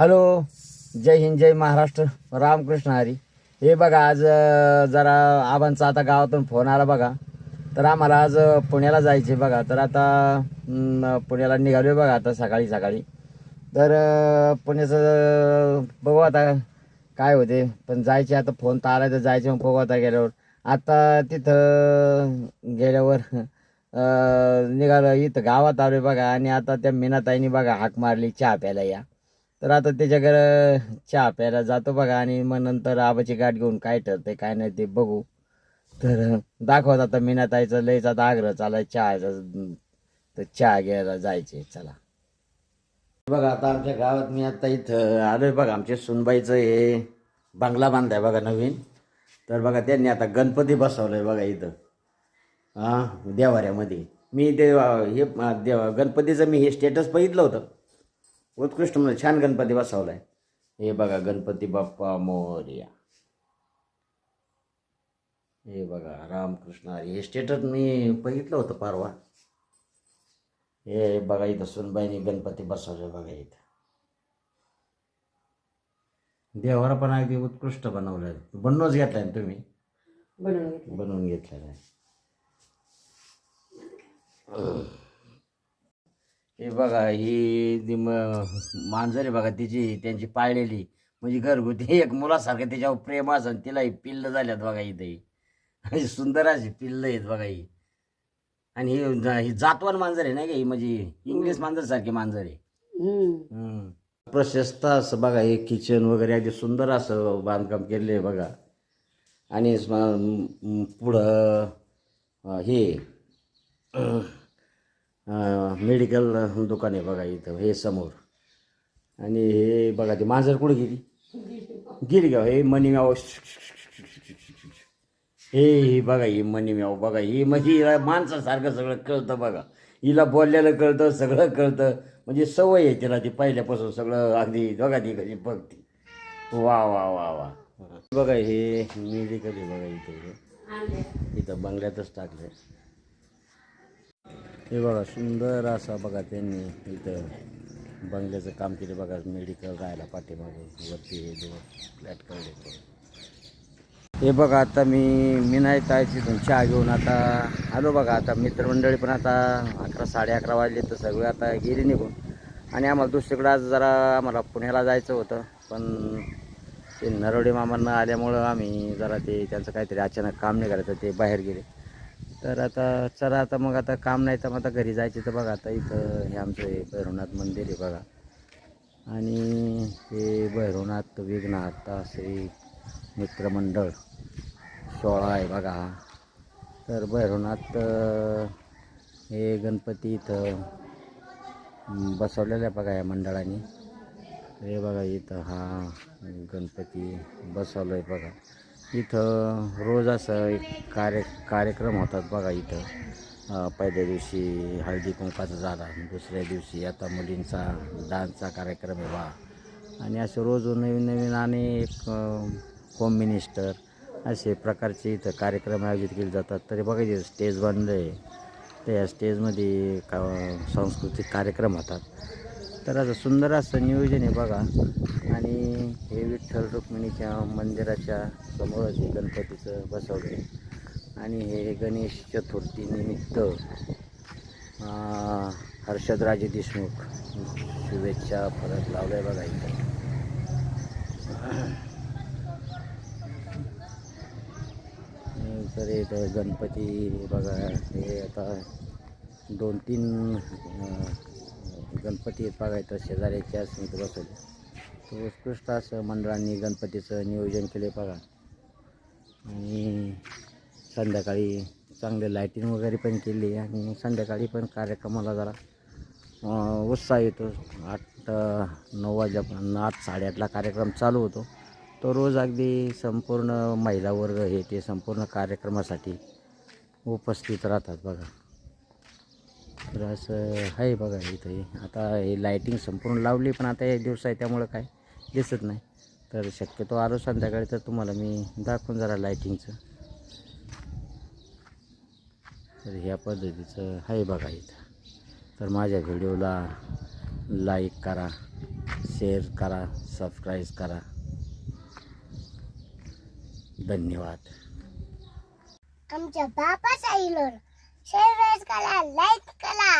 Hello जय हिंद जय महाराष्ट्र रामकृष्ण हरी. हे बघा आज जरा आबांचा आता गावातून फोन आला बघा. तर आम्हाला आज पुण्याला जायचे बघा. तर आता पुण्याला निघालोय बघा आता सकाळी सकाळी. तर पुण्याचं बघू आता काय होते. पण जायचे आता फोन तर आला तर जायचे मग बघू आता गेल्यावर. आता तिथं गेल्यावर निघालं इथं गावात आलोय बघा. आणि आता त्या मीनाताईनी बघा हाक मारली चहा प्यायला या. तर आता त्याच्याकडं चहा प्यायला जातो बघा आणि मग नंतर आबाची गाठ घेऊन काय ठरते काय नाही ते बघू. तर दाखवत आता मीनाताईचा लयच आता आग्रह चालाय चहाचा. तर चहा घ्यायला जायचे चला. बघा आता आमच्या गावात मी आता इथं आलोय बघा आमच्या सुनबाईचं हे बंगला बांधाय बघा नवीन. तर बघा त्यांनी आता गणपती बसवलाय बघा इथं. हां देवाऱ्यामध्ये. मी ते हे देवा गणपतीचं मी हे स्टेटस बघितलं होतं. उत्कृष्ट म्हणजे छान गणपती बसवलाय. हे बघा गणपती बाप्पा मोरया. हे बघा रामकृष्ण. हे स्टेटस मी बघितलं होतं परवा. हे बघा इथं सुनबाईने गणपती बसवले बघा इथं. देवाला पण अगदी उत्कृष्ट बनवलंय. बनवूनच घेतलाय ना तुम्ही? बनवून घेतलेला आहे हे बघा ही जी म- मांजर आहे बघा तिची त्यांची पाळलेली. म्हणजे घरगुती एक मुलासारखं त्याच्यावर प्रेम असं तिलाही पिल्ल झाल्यात बघा इथे. अशी सुंदर अशी पिल्ल आहेत बघा ही. आणि ही ही जातवान मांजर आहे नाही का ही? म्हणजे इंग्लिश मांजर सारखी मांजर आहे. हम्म. प्रशस्त असं बघा हे किचन वगैरे अगदी सुंदर असं बांधकाम केलेलं आहे बघा. आणि स्म- म- पुढं अं, हे मेडिकल दुकान आहे बघा इथं हे समोर. आणि हे बघा ते मांजर कुठे गेली? गेली हे मनी हे बघा ही मनी बघा ही म्हणजे हिला माणसासारखं सगळं कळतं बघा. हिला बोललेलं कळतं सगळं कळतं. म्हणजे सवय आहे तिला ती पहिल्यापासून सगळं अगदी बघा ती कशी बघती. वा वा वा वा. बघा हे मेडिकल आहे बघा इथं. इथं बंगल्यातच टाकलंय. हे बघा सुंदर असा बघा त्यांनी इथं बंगल्याचं काम केलं बघा मेडिकल राहायला पाठीमागे वरती हे दोन फ्लॅट काढले हे बघा आता मी मी नाही काय तिथून चहा घेऊन आता आलो बघा आता मित्रमंडळी पण आता अकरा साडे अकरा वाजले तर सगळे आता गेले निघून. आणि आम्हाला दुसरीकडं आज जरा आम्हाला पुण्याला जायचं होतं पण ते नरवडे मामांना आल्यामुळं आम्ही जरा ते त्यांचं काहीतरी अचानक काम निघालं तर ते बाहेर गेले. तर आता चला आता मग आता काम नाही तर मग आता घरी जायचे तर बघा आता इथं हे आमचं हे भैरवनाथ मंदिर आहे बघा. आणि हे भैरवनाथ विघ्नाथ श्री मित्रमंडळ सोहळा आहे बघा हा. तर भैरवनाथ हे गणपती इथं बसवलेलं आहे बघा या मंडळाने. हे बघा इथं हा गणपती बसवलं आहे बघा. इथं रोज असं एक कार्य कार्यक्रम होतात बघा इथं. पहिल्या दिवशी हळदी कुंकाचा झाला दुसऱ्या दिवशी आता मुलींचा डान्सचा कार्यक्रम आहे बा. आणि असे रोज नवीन नवीन आणि एक होम मिनिस्टर असे प्रकारचे इथं कार्यक्रम आयोजित केले जातात. तरी बघा स्टेज बनलं आहे त्या स्टेजमध्ये का सांस्कृतिक कार्यक्रम होतात. तर असं सुंदर असं नियोजन आहे बघा. आणि हे विठ्ठल रुक्मिणीच्या मंदिराच्या समोरच हे गणपतीचं बसवलं आहे आणि हे गणेश चतुर्थीनिमित्त हर्षदराजे देशमुख शुभेच्छा परत लावल्या आहे बघा इथं. तर इथं गणपती बघा हे आता दोन तीन गणपती बघायचं शेजाऱ्याच्या समिती बसवले तर उत्कृष्ट असं मंडळांनी गणपतीचं नियोजन केले बघा. आणि संध्याकाळी चांगले लायटिंग वगैरे पण केली आणि संध्याकाळी पण कार्यक्रमाला जरा उत्साह येतो. आठ नऊ वाजल्यापासून आठ साडेआठला कार्यक्रम चालू होतो. तो रोज अगदी संपूर्ण महिला वर्ग हे ते संपूर्ण कार्यक्रमासाठी उपस्थित राहतात बघा. तर असं आहे बघा इथं. हे. आता हे लाईटिंग संपूर्ण लावली पण आता हे दिवस आहे त्यामुळं काय दिसत नाही. तर शक्यतो आलो संध्याकाळी तर तुम्हाला मी दाखवून जरा लाईटिंगचं तर ह्या पद्धतीचं आहे बघा इथं. तर माझ्या व्हिडिओला लाईक करा शेअर करा सबस्क्राईब करा. धन्यवाद. आमच्या बापाचा इलोर शेयर करा लाइक करा.